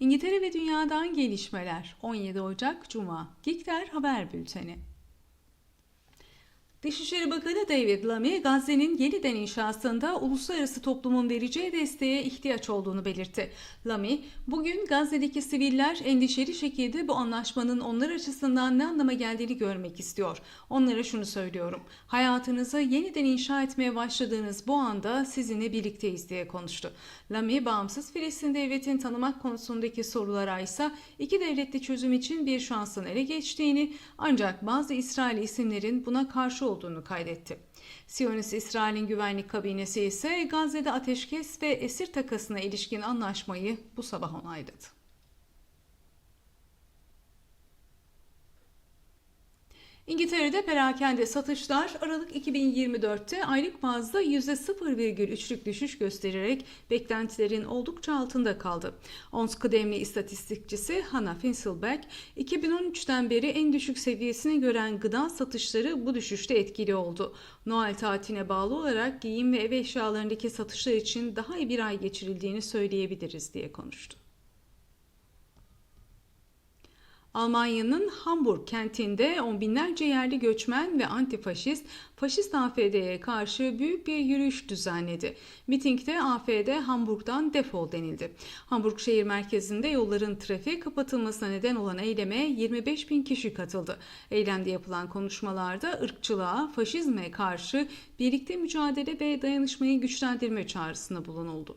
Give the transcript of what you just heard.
İngiltere ve dünyadan gelişmeler. 17 Ocak Cuma. Gikter Haber Bülteni Dışişleri Bakanı David Lammy, Gazze'nin yeniden inşasında uluslararası toplumun vereceği desteğe ihtiyaç olduğunu belirtti. Lamy, bugün Gazze'deki siviller endişeli şekilde bu anlaşmanın onlar açısından ne anlama geldiğini görmek istiyor. Onlara şunu söylüyorum. Hayatınızı yeniden inşa etmeye başladığınız bu anda sizinle birlikteyiz diye konuştu. Lamy, bağımsız Filistin devletini tanımak konusundaki sorulara ise iki devletli çözüm için bir şansın ele geçtiğini ancak bazı İsrail isimlerin buna karşı olduğunu kaydetti. Siyonist İsrail'in güvenlik kabinesi ise Gazze'de ateşkes ve esir takasına ilişkin anlaşmayı bu sabah onayladı. İngiltere'de perakende satışlar Aralık 2024'te aylık bazda %0,3'lük düşüş göstererek beklentilerin oldukça altında kaldı. Ons kıdemli istatistikçisi Hannah Finselberg, 2013'ten beri en düşük seviyesini gören gıda satışları bu düşüşte etkili oldu. Noel tatiline bağlı olarak giyim ve ev eşyalarındaki satışlar için daha iyi bir ay geçirildiğini söyleyebiliriz diye konuştu. Almanya'nın Hamburg kentinde on binlerce yerli göçmen ve antifaşist, faşist AFD'ye karşı büyük bir yürüyüş düzenledi. Mitingde AFD Hamburg'dan defol denildi. Hamburg şehir merkezinde yolların trafiğe kapatılmasına neden olan eyleme 25 bin kişi katıldı. Eylemde yapılan konuşmalarda ırkçılığa, faşizme karşı birlikte mücadele ve dayanışmayı güçlendirme çağrısında bulunuldu.